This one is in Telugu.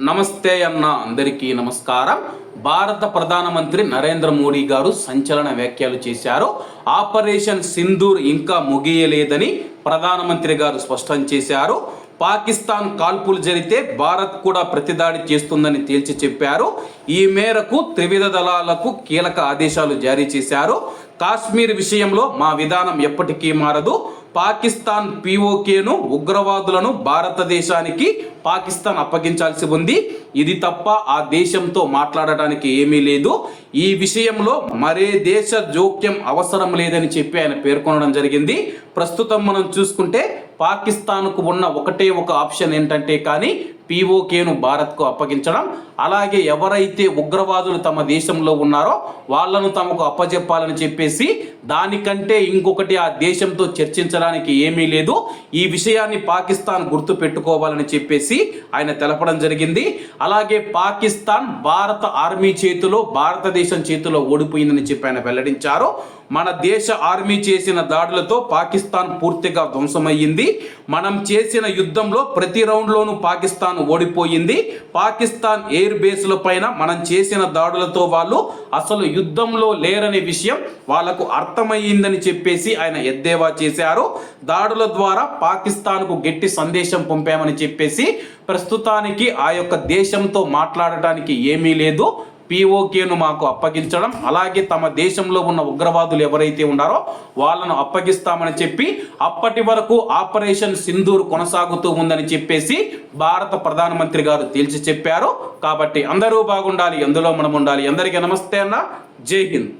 నమస్తే అన్న అందరికీ నమస్కారం. భారత ప్రధానమంత్రి నరేంద్ర మోడీ గారు సంచలన వ్యాఖ్యలు చేశారు. ఆపరేషన్ సింధూర్ ఇంకా ముగియలేదని ప్రధానమంత్రి గారు స్పష్టం చేశారు. పాకిస్తాన్ కాల్పులు జరిగితే భారత్ కూడా ప్రతిదాడి చేస్తుందని తేల్చి చెప్పారు. ఈ మేరకు త్రివిధ దళాలకు కీలక ఆదేశాలు జారీ చేశారు. కాశ్మీర్ విషయంలో మా విధానం ఎప్పటికీ మారదు. పాకిస్తాన్ పీఓకేను ఉగ్రవాదులను భారతదేశానికి పాకిస్తాన్ అప్పగించాల్సి ఉంది. ఇది తప్ప ఆ దేశంతో మాట్లాడటానికి ఏమీ లేదు. ఈ విషయంలో మరే దేశ జోక్యం అవసరం లేదని చెప్పి ఆయన పేర్కొనడం జరిగింది. ప్రస్తుతం మనం చూసుకుంటే పాకిస్తాన్కు ఉన్న ఒకటే ఒక ఆప్షన్ ఏంటంటే కానీ పీఓకేను భారత్కు అప్పగించడం. అలాగే ఎవరైతే ఉగ్రవాదులు తమ దేశంలో ఉన్నారో వాళ్ళను తమకు అప్పజెప్పాలని చెప్పేసి దానికంటే ఇంకొకటి ఆ దేశంతో చర్చించడం చర్చించడానికి ఏమీ లేదు. ఈ విషయాన్ని పాకిస్తాన్ గుర్తు పెట్టుకోవాలని చెప్పేసి ఆయన తెలపడం జరిగింది. అలాగే పాకిస్తాన్ భారత ఆర్మీ చేతిలో భారతదేశం చేతిలో ఓడిపోయిందని చెప్పి ఆయన వెల్లడించారు. మన దేశ ఆర్మీ చేసిన దాడులతో పాకిస్తాన్ పూర్తిగా ధ్వంసమయ్యింది. మనం చేసిన యుద్ధంలో ప్రతి రౌండ్లోనూ పాకిస్తాన్ ఓడిపోయింది. పాకిస్తాన్ ఎయిర్ బేస్ల పైన మనం చేసిన దాడులతో వాళ్ళు అసలు యుద్ధంలో లేరనే విషయం వాళ్ళకు అర్థమయ్యిందని చెప్పేసి ఆయన ఎద్దేవా చేశారు. దాడుల ద్వారా పాకిస్తాన్కు గట్టి సందేశం పంపామని చెప్పేసి ప్రస్తుతానికి ఆ యొక్క దేశంతో మాట్లాడటానికి ఏమీ లేదు. పీఓకేను మాకు అప్పగించడం అలాగే తమ దేశంలో ఉన్న ఉగ్రవాదులు ఎవరైతే ఉన్నారో వాళ్ళను అప్పగిస్తామని చెప్పి అప్పటి వరకు ఆపరేషన్ సింధూర్ కొనసాగుతూ ఉందని చెప్పేసి భారత ప్రధానమంత్రి గారు తేల్చి చెప్పారు. కాబట్టి అందరూ బాగుండాలి ఎందులో మనం ఉండాలి. అందరికీ నమస్తే అన్న. జై హింద్.